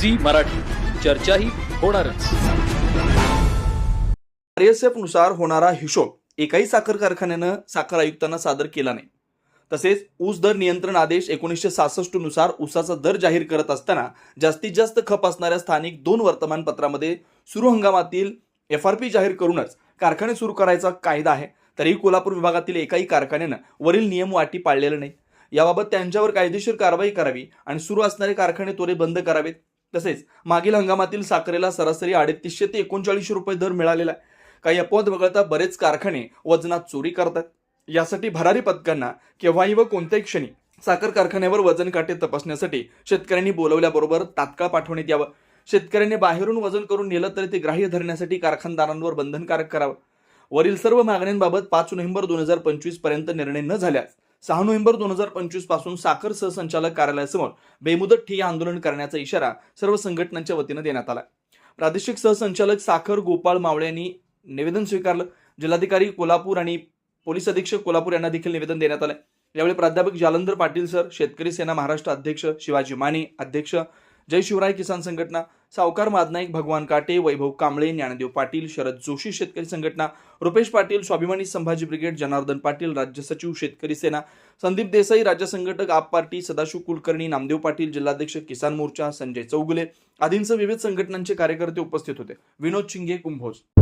Zee Marathi. चर्चाही होणारच. आरएसएफनुसार होणारा हिशोब एकाही साखर कारखान्यानं साखर आयुक्तांना सादर केला नाही. तसेच ऊस दर नियंत्रण आदेश एकोणीसशे सहासष्टनुसार ऊसाचा दर जाहीर करत असताना जास्तीत जास्त खप असणाऱ्या स्थानिक दोन वर्तमानपत्रामध्ये सुरू हंगामातील एफ आर पी जाहीर करूनच कारखाने सुरू करायचा कायदा आहे. तरीही कोल्हापूर विभागातील एकाही कारखान्यानं वरील नियम वाटी पाळलेलं नाही. याबाबत त्यांच्यावर कायदेशीर कारवाई करावी आणि सुरू असणारे कारखाने त्वरे बंद करावेत. तसेच मागील हंगामातील साखरेला सरासरी अडतीसशे ते एकोणचाळीसशे रुपये दर मिळालेला आहे. काही अपवाद वगळता बरेच कारखाने वजनात चोरी करतात. यासाठी भरारी पथकांना केव्हाही व कोणत्याही क्षणी साखर कारखान्यावर वजन काटे तपासण्यासाठी शेतकऱ्यांनी बोलवल्याबरोबर तात्काळ पाठवण्यात यावं. शेतकऱ्यांनी बाहेरून वजन करून नेलं तरी ते ग्राह्य धरण्यासाठी कारखानदारांवर बंधनकारक करावं. वरील सर्व मागण्यांबाबत पाच नोव्हेंबर दोन हजार पंचवीसपर्यंत निर्णय न झाल्यास सहा नोव्हेंबर दोन हजार पंचवीसपासून साखर सहसंचालक कार्यालयासमोर बेमुदत ठिय्या आंदोलन करण्याचा इशारा सर्व संघटनांच्या वतीनं देण्यात आला. प्रादेशिक सहसंचालक साखर गोपाळ मावळे यांनी निवेदन स्वीकारलं. जिल्हाधिकारी कोल्हापूर आणि पोलीस अधीक्षक कोल्हापूर यांना देखील निवेदन देण्यात आलं यावेळी प्राध्यापक जालंधर पाटील सर शेतकरी सेना महाराष्ट्र अध्यक्ष शिवाजी माने अध्यक्ष जय शिवराय किसान संघटना सावकार मादनाईक भगवान काटे वैभव कांबळे ज्ञानदेव पाटील शरद जोशी शेतकरी संघटना रुपेश पाटील स्वाभिमानी संभाजी ब्रिगेड जनार्दन पाटील राज्य सचिव शेतकरी सेना संदीप देसाई राज्य संघटक आप पार्टी सदाशिव कुलकर्णी नामदेव पाटील जिल्हाध्यक्ष किसान मोर्चा संजय चौगुले आदींसह विविध संघटनांचे कार्यकर्ते उपस्थित होते. विनोद शिंगे कुंभोज.